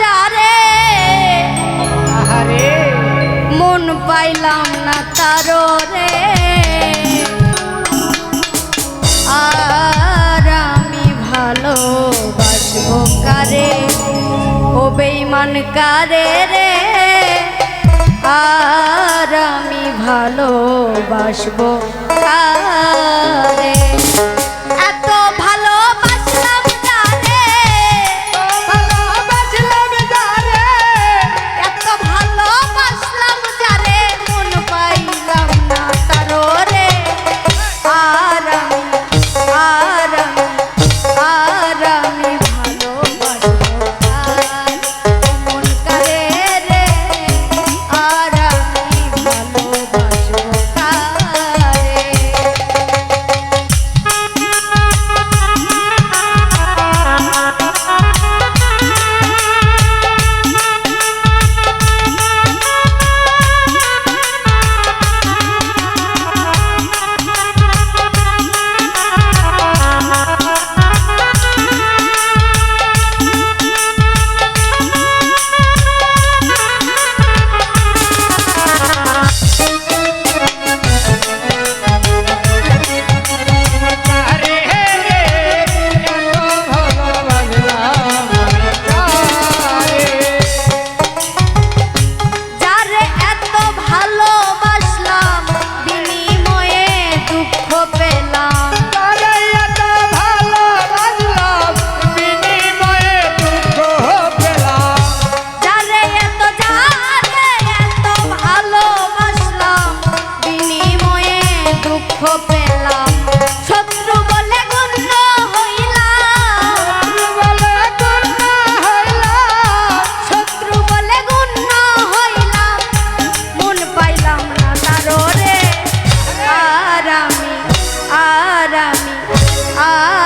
যারে আহারে। মন পাইলাম না তারো রে আর আমি ভালো বাসবো কারে? ও বেইমান কারে রে? আর আমি ভালো বাসবো কারে? ah.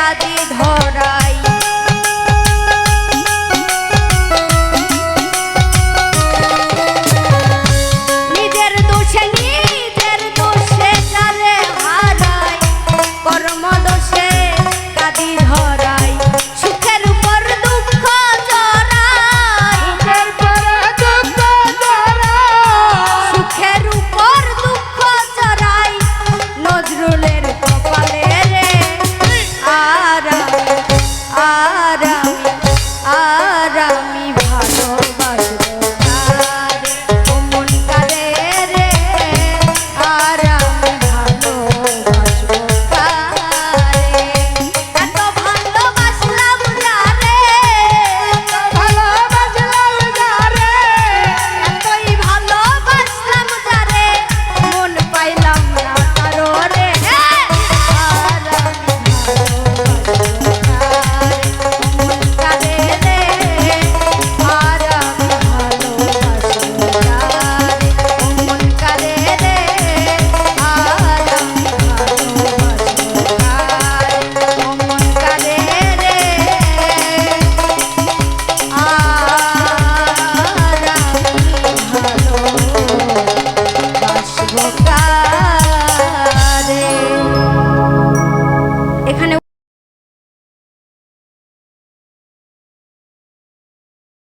রাধি ধর